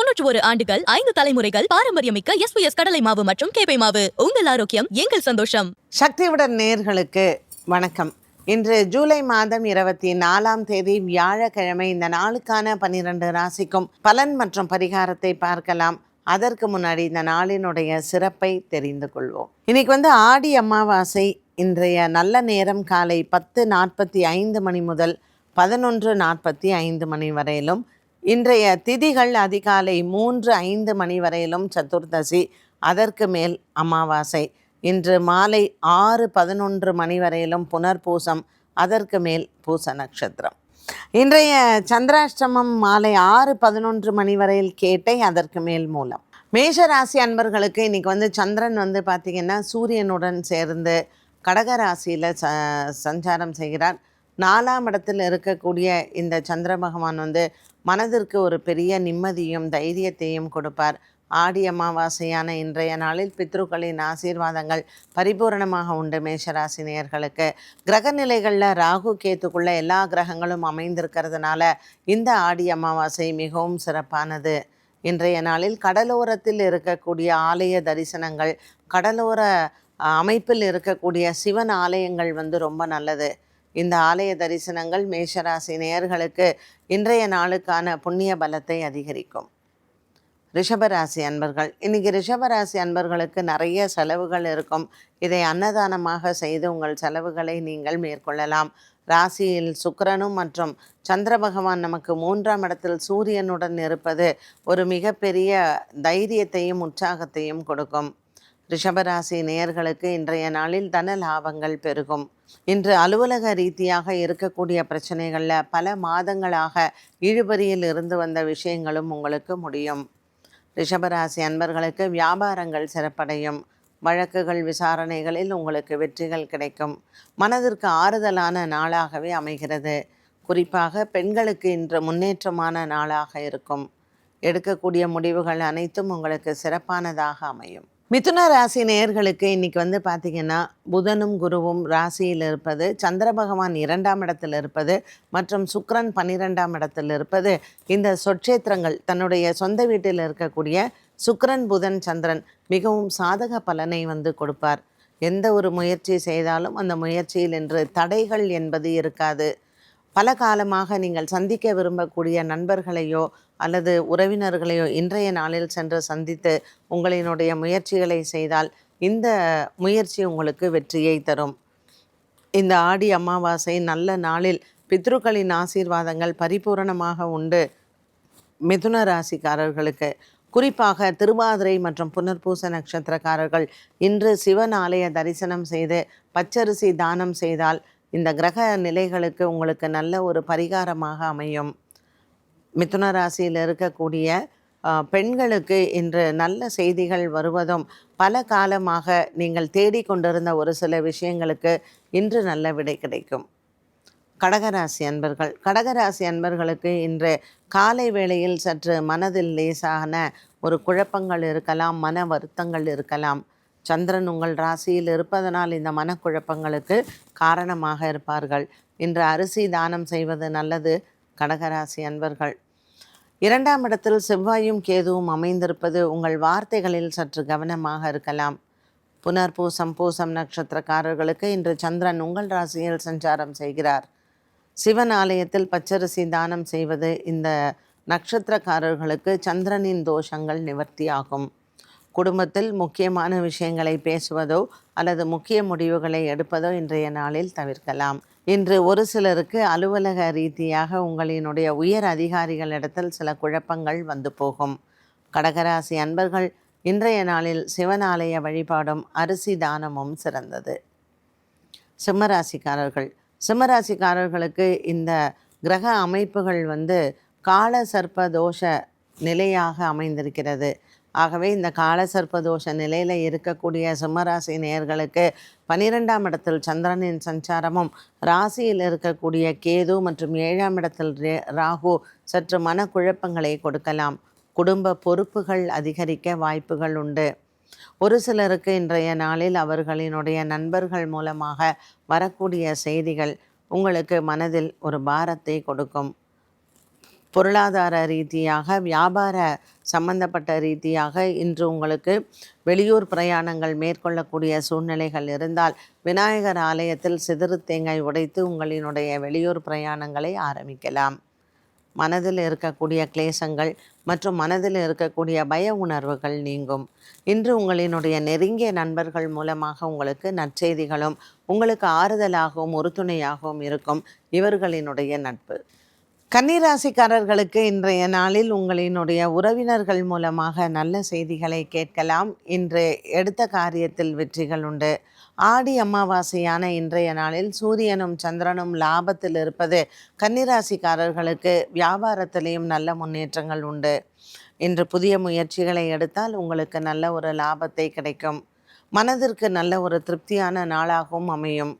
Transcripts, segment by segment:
தொன்னூற்று ஒரு ஆண்டுகள் ஐந்து தலைமுறைகள் பாரம்பரியமிக்க எஸ் எஸ் கடலை மாவு மற்றும் கேப்பை மாவு. உங்கள் ஆரோக்கியம் எங்கள் சந்தோஷம். சக்தியுடன் நேர்களுக்கு வணக்கம். இன்று ஜூலை மாதம் இருபத்தி நாலாம் தேதி வியாழக்கிழமை இந்த நாளுக்கான பனிரெண்டு ராசிக்கும் பலன் மற்றும் பரிகாரத்தை பார்க்கலாம். அதற்கு முன்னாடி இந்த நாளினுடைய சிறப்பை தெரிந்து கொள்வோம். இன்னைக்கு வந்து ஆடி அமாவாசை. இன்றைய நல்ல நேரம் காலை பத்து நாற்பத்தி ஐந்து மணி முதல் பதினொன்று நாற்பத்தி ஐந்து மணி வரையிலும் இன்றைய திதிகள் அதிகாலை மூன்று ஐந்து மணி வரையிலும் சதுர்தசி அதற்கு மேல் அமாவாசை. இன்று மாலை ஆறு பதினொன்று மணி வரையிலும் புனர்பூசம் அதற்கு மேல் பூச நட்சத்திரம். இன்றைய சந்திராஷ்டமம் மாலை ஆறு பதினொன்று மணி வரையில் கேட்டை அதற்கு மேல் மூலம். மேஷராசி அன்பர்களுக்கு இன்னைக்கு வந்து சந்திரன் வந்து பார்த்திங்கன்னா சூரியனுடன் சேர்ந்து கடகராசியில் ச சஞ்சாரம் செய்கிறார். நாலாம் இடத்தில் இருக்கக்கூடிய இந்த சந்திர பகவான் வந்து மனதிற்கு ஒரு பெரிய நிம்மதியும் தைரியத்தையும் கொடுப்பார். ஆடி அமாவாசையான இன்றைய நாளில் பித்ருக்களின் ஆசீர்வாதங்கள் பரிபூரணமாக உண்டு மேஷராசி நேயர்களுக்கு. கிரக நிலைகளில் ராகு கேத்துக்குள்ள எல்லா கிரகங்களும் அமைந்திருக்கிறதுனால இந்த ஆடி அமாவாசை மிகவும் சிறப்பானது. இன்றைய நாளில் கடலோரத்தில் இருக்கக்கூடிய ஆலய தரிசனங்கள் கடலோர அமைப்பில் இருக்கக்கூடிய சிவன் ஆலயங்கள் வந்து ரொம்ப நல்லது. இந்த ஆலய தரிசனங்கள் மேஷராசி நேயர்களுக்கு இன்றைய நாளுக்கான புண்ணிய பலத்தை அதிகரிக்கும். ரிஷபராசி அன்பர்கள் இன்னைக்கு ரிஷபராசி அன்பர்களுக்கு நிறைய செலவுகள் இருக்கும். இதை அன்னதானமாக செய்து உங்கள் செலவுகளை நீங்கள் மேற்கொள்ளலாம். ராசியில் சுக்கரனும் மற்றும் சந்திர பகவான் நமக்கு மூன்றாம் இடத்தில் சூரியனுடன் இருப்பது ஒரு மிகப்பெரிய தைரியத்தையும் உற்சாகத்தையும் கொடுக்கும். ரிஷபராசி நேயர்களுக்கு இன்றைய நாளில் தன லாபங்கள் பெருகும். இன்று அலுவலக ரீதியாக இருக்கக்கூடிய பிரச்சனைகளில் பல மாதங்களாக இழுபறியில் இருந்து வந்த விஷயங்களும் உங்களுக்கு முடியும். ரிஷபராசி அன்பர்களுக்கு வியாபாரங்கள் சிறப்படையும். வழக்குகள் விசாரணைகளில் உங்களுக்கு வெற்றிகள் கிடைக்கும். மனதிற்கு ஆறுதலான நாளாகவே அமைகிறது. குறிப்பாக பெண்களுக்கு இன்று முன்னேற்றமான நாளாக இருக்கும். எடுக்கக்கூடிய முடிவுகள் அனைத்தும் உங்களுக்கு சிறப்பானதாக அமையும். மிதுன ராசி நேயர்களுக்கு இன்னைக்கு வந்து பார்த்தீங்கன்னா புதனும் குருவும் ராசியில் இருப்பது சந்திர பகவான் இரண்டாம் இடத்தில் இருப்பது மற்றும் சுக்ரன் பன்னிரெண்டாம் இடத்தில் இருப்பது. இந்த சொற்சேத்திரங்கள் தன்னுடைய சொந்த வீட்டில் இருக்கக்கூடிய சுக்ரன் புதன் சந்திரன் மிகவும் சாதக பலனை வந்து கொடுப்பார். எந்த ஒரு முயற்சி செய்தாலும் அந்த முயற்சியில் என்று தடைகள் என்பது இருக்காது. பல காலமாக நீங்கள் சந்திக்க விரும்பக்கூடிய நண்பர்களையோ அல்லது உறவினர்களையோ இன்றைய நாளில் சென்று சந்தித்து உங்களினுடைய முயற்சிகளை செய்தால் இந்த முயற்சி உங்களுக்கு வெற்றியை தரும். இந்த ஆடி அமாவாசை நல்ல நாளில் பித்ருக்களின் ஆசீர்வாதங்கள் பரிபூரணமாக உண்டு. மிதுன ராசிக்காரர்களுக்கு குறிப்பாக திருவாதிரை மற்றும் புனர்பூச நட்சத்திரக்காரர்கள் இன்று சிவன் ஆலய தரிசனம் செய்து பச்சரிசி தானம் செய்தால் இந்த கிரக நிலைகளுக்கு உங்களுக்கு நல்ல ஒரு பரிகாரமாக அமையும். மிதுன ராசியில் இருக்கக்கூடிய பெண்களுக்கு இன்று நல்ல செய்திகள் வருவதும் பல காலமாக நீங்கள் தேடிக்கொண்டிருந்த ஒரு சில விஷயங்களுக்கு இன்று நல்ல விடை கிடைக்கும். கடகராசி அன்பர்கள். கடகராசி அன்பர்களுக்கு இன்று காலை வேளையில் சற்று மனதில் லேசான ஒரு குழப்பங்கள் இருக்கலாம் மன வருத்தங்கள் இருக்கலாம். சந்திரன் உங்கள் ராசியில் இருப்பதனால் இந்த மனக்குழப்பங்களுக்கு காரணமாக இருப்பார்கள். இன்று அரிசி தானம் செய்வது நல்லது. கடகராசி அன்பர்கள். இரண்டாம் இடத்தில் செவ்வாயும் கேதுவும் அமைந்திருப்பது உங்கள் வார்த்தைகளில் சற்று கவனமாக இருக்கலாம். புனர்பூசம் பூசம் நட்சத்திரக்காரர்களுக்கு இன்று சந்திரன் உங்கள் ராசியில் சஞ்சாரம் செய்கிறார். சிவன் ஆலயத்தில் பச்சரிசி தானம் செய்வது இந்த நட்சத்திரக்காரர்களுக்கு சந்திரனின் தோஷங்கள் நிவர்த்தியாகும். குடும்பத்தில் முக்கியமான விஷயங்களை பேசுவதோ அல்லது முக்கிய முடிவுகளை எடுப்பதோ இன்றைய நாளில் தவிர்க்கலாம். இன்று ஒரு சிலருக்கு அலுவலக ரீதியாக உங்களினுடைய உயர் அதிகாரிகளிடத்தில் சில குழப்பங்கள் வந்து போகும். கடகராசி அன்பர்கள் இன்றைய நாளில் சிவனாலய வழிபாடும் அரிசி தானமும் சிறந்தது. சிம்மராசிக்காரர்கள் சிம்மராசிக்காரர்களுக்கு இந்த கிரக அமைப்புகள் வந்து கால சர்ப்ப தோஷ நிலையாக அமைந்திருக்கிறது. ஆகவே இந்த கால சர்ப்பதோஷ நிலையில் இருக்கக்கூடிய சிம்மராசி நேர்களுக்கு பனிரெண்டாம் இடத்தில் சந்திரனின் சஞ்சாரமும் ராசியில் இருக்கக்கூடிய கேது மற்றும் ஏழாம் இடத்தில் ரே- ராகு சற்று மனக்குழப்பங்களை கொடுக்கலாம். குடும்ப பொறுப்புகள் அதிகரிக்க வாய்ப்புகள் உண்டு. ஒரு சிலருக்கு இன்றைய நாளில் அவர்களினுடைய நண்பர்கள் மூலமாக வரக்கூடிய செய்திகள் உங்களுக்கு மனதில் ஒரு பாரத்தை கொடுக்கும். பொருளாதார ரீதியாக வியாபார சம்பந்தப்பட்ட ரீதியாக இன்று உங்களுக்கு வெளியூர் பிரயாணங்கள் மேற்கொள்ளக்கூடிய சூழ்நிலைகள் இருந்தால் விநாயகர் ஆலயத்தில் சிதறு தேங்காய் உடைத்து உங்களினுடைய வெளியூர் பிரயாணங்களை ஆரம்பிக்கலாம். மனதில் இருக்கக்கூடிய கிளேசங்கள் மற்றும் மனதில் இருக்கக்கூடிய பய உணர்வுகள் நீங்கும். இன்று உங்களினுடைய நெருங்கிய நண்பர்கள் மூலமாக உங்களுக்கு நற்செய்திகளும் உங்களுக்கு ஆறுதலாகவும் உறுதுணையாகவும் இருக்கும் இவர்களினுடைய நட்பு. கன்னிராசிக்காரர்களுக்கு இன்றைய நாளில் உங்களினுடைய உறவினர்கள் மூலமாக நல்ல செய்திகளை கேட்கலாம். இன்று எடுத்த காரியத்தில் வெற்றிகள் உண்டு. ஆடி அமாவாசையான இன்றைய நாளில் சூரியனும் சந்திரனும் லாபத்தில் இருப்பது கன்னிராசிக்காரர்களுக்கு வியாபாரத்திலையும் நல்ல முன்னேற்றங்கள் உண்டு. இன்று புதிய முயற்சிகளை எடுத்தால் உங்களுக்கு நல்ல ஒரு லாபத்தை கிடைக்கும். மனதிற்கு நல்ல ஒரு திருப்தியான நாளாகவும் அமையும்.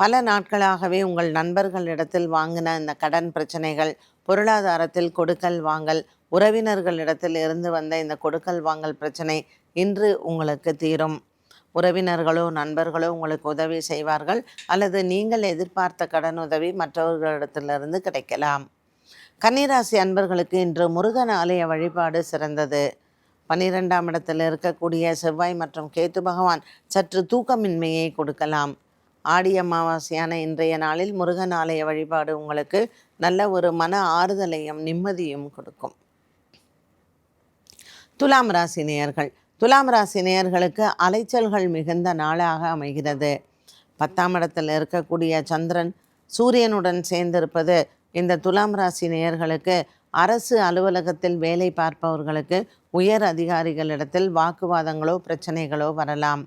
பல நாட்களாகவே உங்கள் நண்பர்களிடத்தில் வாங்கின இந்த கடன் பிரச்சனைகள் பொருளாதாரத்தில் கொடுக்கல் வாங்கல் உறவினர்களிடத்தில் இருந்து வந்த இந்த கொடுக்கல் வாங்கல் பிரச்சனை இன்று உங்களுக்கு தீரும். உறவினர்களோ நண்பர்களோ உங்களுக்கு உதவி செய்வார்கள் அல்லது நீங்கள் எதிர்பார்த்த கடன் உதவி மற்றவர்களிடத்திலிருந்து கிடைக்கலாம். கன்னிராசி அன்பர்களுக்கு இன்று முருகன் ஆலய வழிபாடு சிறந்தது. பன்னிரெண்டாம் இடத்தில் இருக்கக்கூடிய செவ்வாய் மற்றும் கேத்து பகவான் சற்று தூக்கமின்மையை கொடுக்கலாம். ஆடி அமாவாசையான இன்றைய நாளில் முருகன் ஆலய வழிபாடு உங்களுக்கு நல்ல ஒரு மன ஆறுதலையும் நிம்மதியும் கொடுக்கும். துலாம் ராசி நேயர்கள் துலாம் ராசி நேயர்களுக்கு அலைச்சல்கள் மிகுந்த நாளாக அமைகிறது. பத்தாம் இடத்தில் இருக்கக்கூடிய சந்திரன் சூரியனுடன் சேர்ந்திருப்பது இந்த துலாம் ராசி நேயர்களுக்கு அரசு அலுவலகத்தில் வேலை பார்ப்பவர்களுக்கு உயர் அதிகாரிகளிடத்தில் வாக்குவாதங்களோ பிரச்சனைகளோ வரலாம்.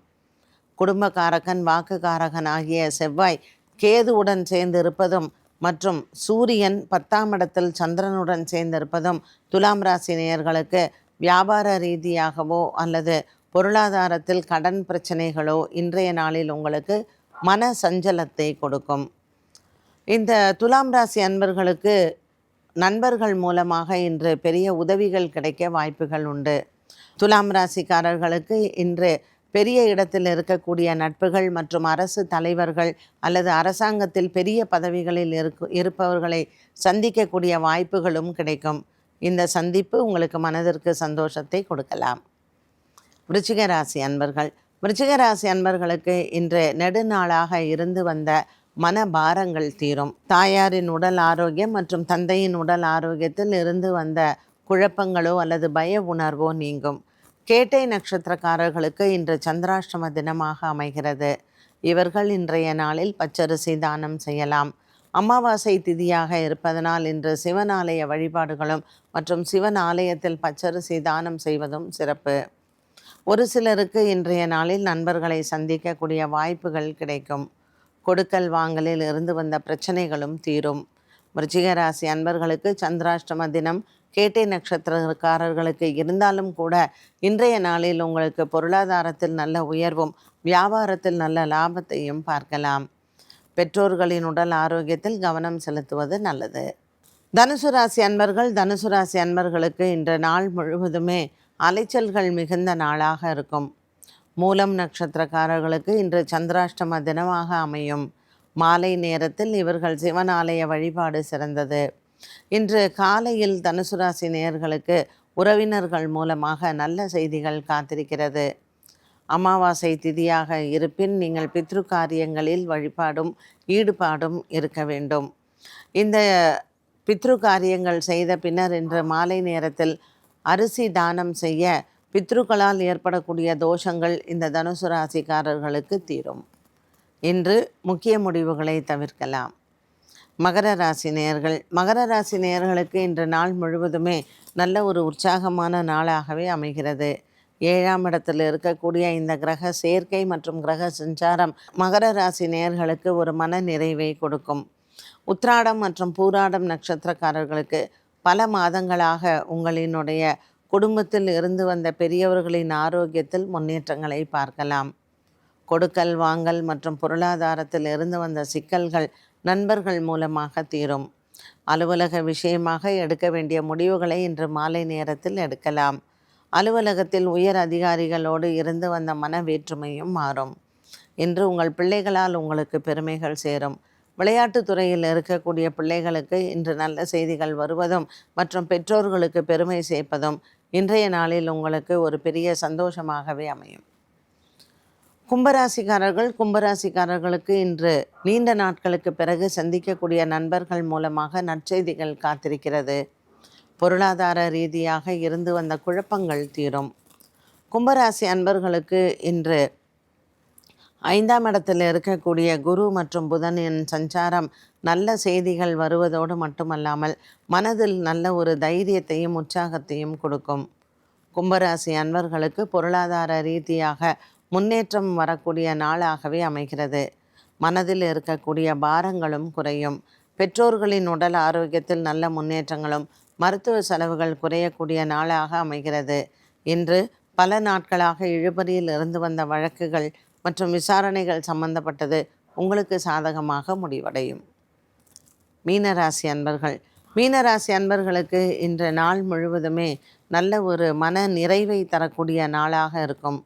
குடும்பக்காரகன் வாக்குக்காரகன் ஆகிய செவ்வாய் கேதுவுடன் சேர்ந்திருப்பதும் மற்றும் சூரியன் பத்தாம் இடத்தில் சந்திரனுடன் சேர்ந்திருப்பதும் துலாம் ராசி நேயர்களுக்கு வியாபார ரீதியாகவோ அல்லது பொருளாதாரத்தில் கடன் பிரச்சனைகளோ இன்றைய நாளில் உங்களுக்கு மன சஞ்சலத்தை கொடுக்கும். இந்த துலாம் ராசி அன்பர்களுக்கு நண்பர்கள் மூலமாக இன்று பெரிய உதவிகள் கிடைக்க வாய்ப்புகள் உண்டு. துலாம் ராசிக்காரர்களுக்கு இன்று பெரிய இடத்தில் இருக்கக்கூடிய நட்புகள் மற்றும் அரசு தலைவர்கள் அல்லது அரசாங்கத்தில் பெரிய பதவிகளில் இருக்கு இருப்பவர்களை சந்திக்கக்கூடிய வாய்ப்புகளும் கிடைக்கும். இந்த சந்திப்பு உங்களுக்கு மனதிற்கு சந்தோஷத்தை கொடுக்கலாம். விருச்சிக ராசி அன்பர்கள். விருச்சிக ராசி அன்பர்களுக்கு இன்று நெடுநாளாக இருந்து வந்த மன பாரங்கள் தீரும். தாயாரின் உடல் ஆரோக்கியம் மற்றும் தந்தையின் உடல் ஆரோக்கியத்தில் இருந்து வந்த குழப்பங்களோ அல்லது பய உணர்வோ நீங்கும். கேட்டை நட்சத்திரக்காரர்களுக்கு இன்று சந்திராஷ்டம தினமாக அமைகிறது. இவர்கள் இன்றைய நாளில் பச்சரிசி தானம் செய்யலாம். அமாவாசை திதியாக இருப்பதனால் இன்று சிவன் ஆலய வழிபாடுகளும் மற்றும் சிவன் ஆலயத்தில் பச்சரிசி தானம் செய்வதும் சிறப்பு. ஒரு சிலருக்கு இன்றைய நாளில் நண்பர்களை சந்திக்கக்கூடிய வாய்ப்புகள் கிடைக்கும். கொடுக்கல் வாங்கலில் இருந்து வந்த பிரச்சனைகளும் தீரும். விருச்சிக ராசி அன்பர்களுக்கு சந்திராஷ்டம தினம் கேட்டை நட்சத்திரக்காரர்களுக்கு இருந்தாலும் கூட இன்றைய நாளில் உங்களுக்கு பொருளாதாரத்தில் நல்ல உயர்வும் வியாபாரத்தில் நல்ல லாபத்தையும் பார்க்கலாம். பெற்றோர்களின் உடல் ஆரோக்கியத்தில் கவனம் செலுத்துவது நல்லது. தனுசு ராசி அன்பர்கள் தனுசு ராசி அன்பர்களுக்கு இன்று நாள் முழுவதுமே அலைச்சல்கள் மிகுந்த நாளாக இருக்கும். மூலம் நட்சத்திரக்காரர்களுக்கு இன்று சந்திராஷ்டம தினமாக அமையும். மாலை நேரத்தில் இவர்கள் சிவன் ஆலய வழிபாடு சிறந்தது. இன்று காலையில் தனுசு ராசி நேயர்களுக்கு உறவினர்கள் மூலமாக நல்ல செய்திகள் காத்திருக்கிறது. அமாவாசை திதியாக இருப்பின் நீங்கள் பித்ரு காரியங்களில் வழிபாடும் ஈடுபாடும் இருக்க வேண்டும். இந்த பித்ரு காரியங்கள் செய்த பின்னர் இன்று மாலை நேரத்தில் அரிசி தானம் செய்ய பித்ருக்களால் ஏற்படக்கூடிய தோஷங்கள் இந்த தனுசு ராசிக்காரர்களுக்கு தீரும். இன்று முக்கிய முடிவுகளை தவிர்க்கலாம். மகர ராசி நேயர்கள் மகர ராசி நேயர்களுக்கு இன்று நாள் முழுவதுமே நல்ல ஒரு உற்சாகமான நாளாகவே அமைகிறது. ஏழாம் இடத்தில் இருக்கக்கூடிய இந்த கிரக சேர்க்கை மற்றும் கிரக சஞ்சாரம் மகர ராசி நேயர்களுக்கு ஒரு மன நிறைவை கொடுக்கும். உத்ராடம் மற்றும் பூராடம் நட்சத்திரக்காரர்களுக்கு பல மாதங்களாக உங்களினுடைய குடும்பத்தில் இருந்து வந்த பெரியவர்களின் ஆரோக்கியத்தில் முன்னேற்றங்களை பார்க்கலாம். கொடுக்கல் வாங்கல் மற்றும் பொருளாதாரத்தில் இருந்து வந்த சிக்கல்கள் நண்பர்கள் மூலமாக தீரும். அலுவலக விஷயமாக எடுக்க வேண்டிய முடிவுகளை இன்று மாலை நேரத்தில் எடுக்கலாம். அலுவலகத்தில் உயர் அதிகாரிகளோடு இருந்து வந்த மன வேற்றுமையும் மாறும். இன்று உங்கள் பிள்ளைகளால் உங்களுக்கு பெருமைகள் சேரும். விளையாட்டுத் துறையில் இருக்கக்கூடிய பிள்ளைகளுக்கு இன்று நல்ல செய்திகள் வருவதும் மற்றும் பெற்றோர்களுக்கு பெருமை சேர்ப்பதும் இன்றைய நாளில் உங்களுக்கு ஒரு பெரிய சந்தோஷமாகவே அமையும். கும்பராசிக்காரர்கள் கும்பராசிக்காரர்களுக்கு இன்று நீண்ட நாட்களுக்கு பிறகு சந்திக்கக்கூடிய நண்பர்கள் மூலமாக நற்செய்திகள் காத்திருக்கிறது. பொருளாதார ரீதியாக இருந்து வந்த குழப்பங்கள் தீரும். கும்பராசி அன்பர்களுக்கு இன்று ஐந்தாம் இடத்தில் இருக்கக்கூடிய குரு மற்றும் புதனின் சஞ்சாரம் நல்ல செய்திகள் வருவதோடு மட்டுமல்லாமல் மனதில் நல்ல ஒரு தைரியத்தையும் உற்சாகத்தையும் கொடுக்கும். கும்பராசி அன்பர்களுக்கு பொருளாதார ரீதியாக முன்னேற்றம் வரக்கூடிய நாளாகவே அமைகிறது. மனதில் இருக்கக்கூடிய பாரங்களும் குறையும். பெற்றோர்களின் உடல் ஆரோக்கியத்தில் நல்ல முன்னேற்றங்களும் மருத்துவ செலவுகள் குறையக்கூடிய நாளாக அமைகிறது. இன்று பல நாட்களாக இழுபறியில் இருந்து வந்த வழக்குகள் மற்றும் விசாரணைகள் சம்பந்தப்பட்டது உங்களுக்கு சாதகமாக முடிவடையும். மீனராசி அன்பர்கள் மீனராசி அன்பர்களுக்கு இன்று நாள் முழுவதுமே நல்ல ஒரு மன நிறைவை தரக்கூடிய நாளாக இருக்கும்.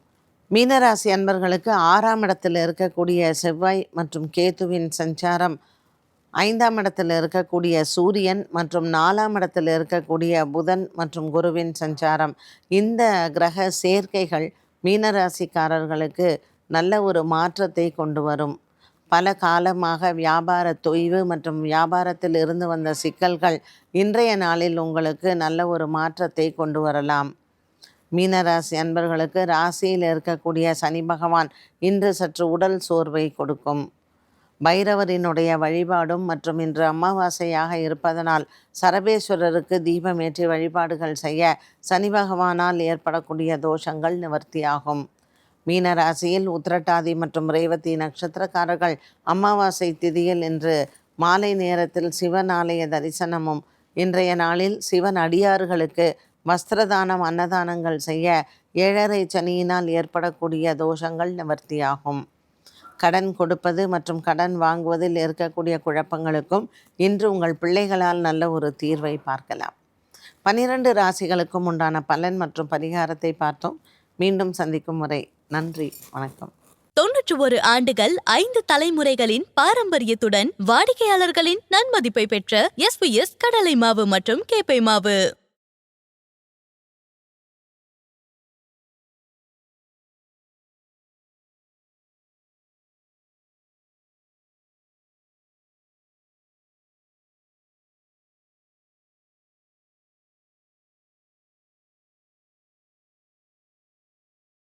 மீனராசி அன்பர்களுக்கு ஆறாம் இடத்தில் இருக்கக்கூடிய செவ்வாய் மற்றும் கேதுவின் சஞ்சாரம் ஐந்தாம் இடத்தில் இருக்கக்கூடிய சூரியன் மற்றும் நாலாம் இடத்தில் இருக்கக்கூடிய புதன் மற்றும் குருவின் சஞ்சாரம். இந்த கிரக சேர்க்கைகள் மீனராசிக்காரர்களுக்கு நல்ல ஒரு மாற்றத்தை கொண்டு வரும். பல காலமாக வியாபார தொய்வு மற்றும் வியாபாரத்தில் இருந்து வந்த சிக்கல்கள் இன்றைய நாளில் உங்களுக்கு நல்ல ஒரு மாற்றத்தை கொண்டு வரலாம். மீனராசி அன்பர்களுக்கு ராசியில் இருக்கக்கூடிய சனி பகவான் இன்று சற்று உடல் சோர்வை கொடுக்கும். பைரவரினுடைய வழிபாடும் மற்றும் இன்று அமாவாசையாக இருப்பதனால் சரபேஸ்வரருக்கு தீபமேற்றி வழிபாடுகள் செய்ய சனி பகவானால் ஏற்படக்கூடிய தோஷங்கள் நிவர்த்தியாகும். மீனராசியில் உத்திரட்டாதி மற்றும் ரேவதி நட்சத்திரக்காரர்கள் அமாவாசை திதியில் இன்று மாலை நேரத்தில் சிவன் ஆலய தரிசனமும் இன்றைய நாளில் சிவன் அடியார்களுக்கு வஸ்திரதானம் அன்னதானங்கள் செய்ய ஏழரை சனியினால் ஏற்படக்கூடிய தோஷங்கள் நிவர்த்தியாகும். கடன் கொடுப்பது மற்றும் கடன் வாங்குவதில் இருக்கக்கூடிய குழப்பங்களுக்கும் இன்று உங்கள் பிள்ளைகளால் நல்ல ஒரு தீர்வை பார்க்கலாம். பனிரெண்டு ராசிகளுக்கும் உண்டான பலன் மற்றும் பரிகாரத்தை பார்த்தோம். மீண்டும் சந்திக்கும் முறை. நன்றி. வணக்கம். தொன்னூற்று ஒரு ஆண்டுகள் ஐந்து தலைமுறைகளின் பாரம்பரியத்துடன் வாடிக்கையாளர்களின் நன்மதிப்பை பெற்ற எஸ்பிஎஸ் கடலை மாவு மற்றும் கேப்பை மாவு.